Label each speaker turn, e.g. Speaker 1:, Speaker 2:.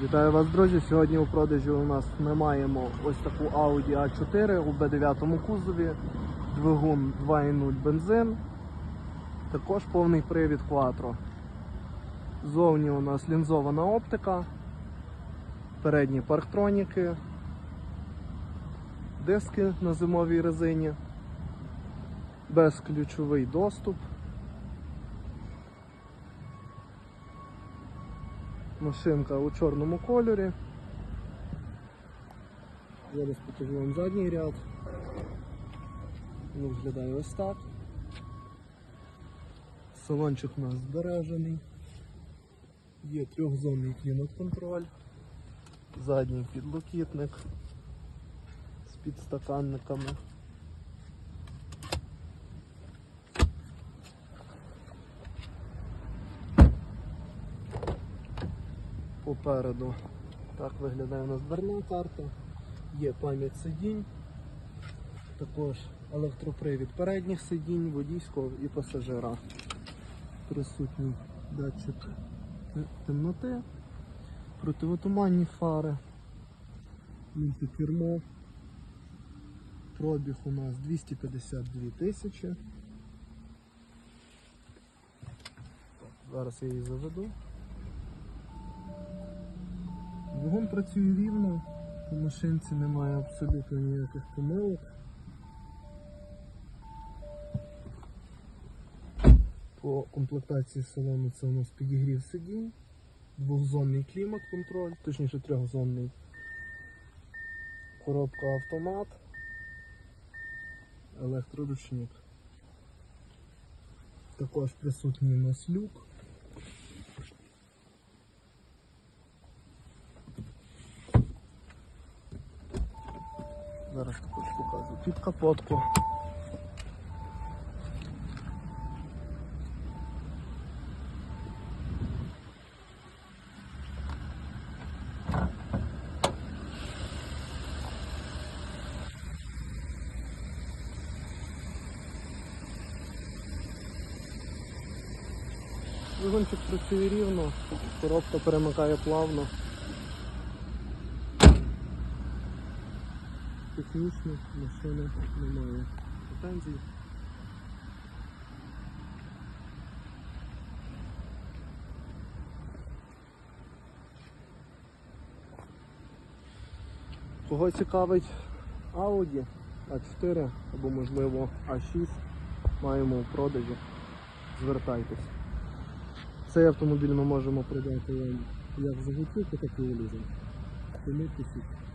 Speaker 1: Вітаю вас, друзі! Сьогодні у продажі у нас ми маємо ось таку Audi A4 у B9 кузові, двигун 2.0 бензин, також повний привід Quattro. Зовні у нас лінзована оптика, передні парктроніки, диски на зимовій резині, безключовий доступ. Машинка у чорному кольорі. Зараз покажу вам задній ряд. Він виглядає ось так. Салончик у нас збережений. Є трьохзонний клімат-контроль, задній підлокітник з підстаканниками. Попереду так виглядає у нас дверна карта, є пам'ять сидінь, також електропривід передніх сидінь, водійського і пасажира. Присутній датчик темноти, противотуманні фари, мультикермо. Пробіг у нас 252 тисячі. Зараз я її заведу. Двигун працює рівно, по машинці немає абсолютно ніяких помилок. По комплектації салону це у нас підігрів сидінь, двохзонний клімат-контроль, точніше трьохзонний. Коробка автомат, електроручник. Також присутній у нас люк. Зараз покажу під капотку. Двигунчик працює рівно, коробка перемикає плавно. Технічно машина немає претензій. Кого цікавить Audi A4 або можливо A6 маємо у продажі, звертайтесь. Цей автомобіль ми можемо продати вам як за готівку, так і у лізинг. Тому пишіть.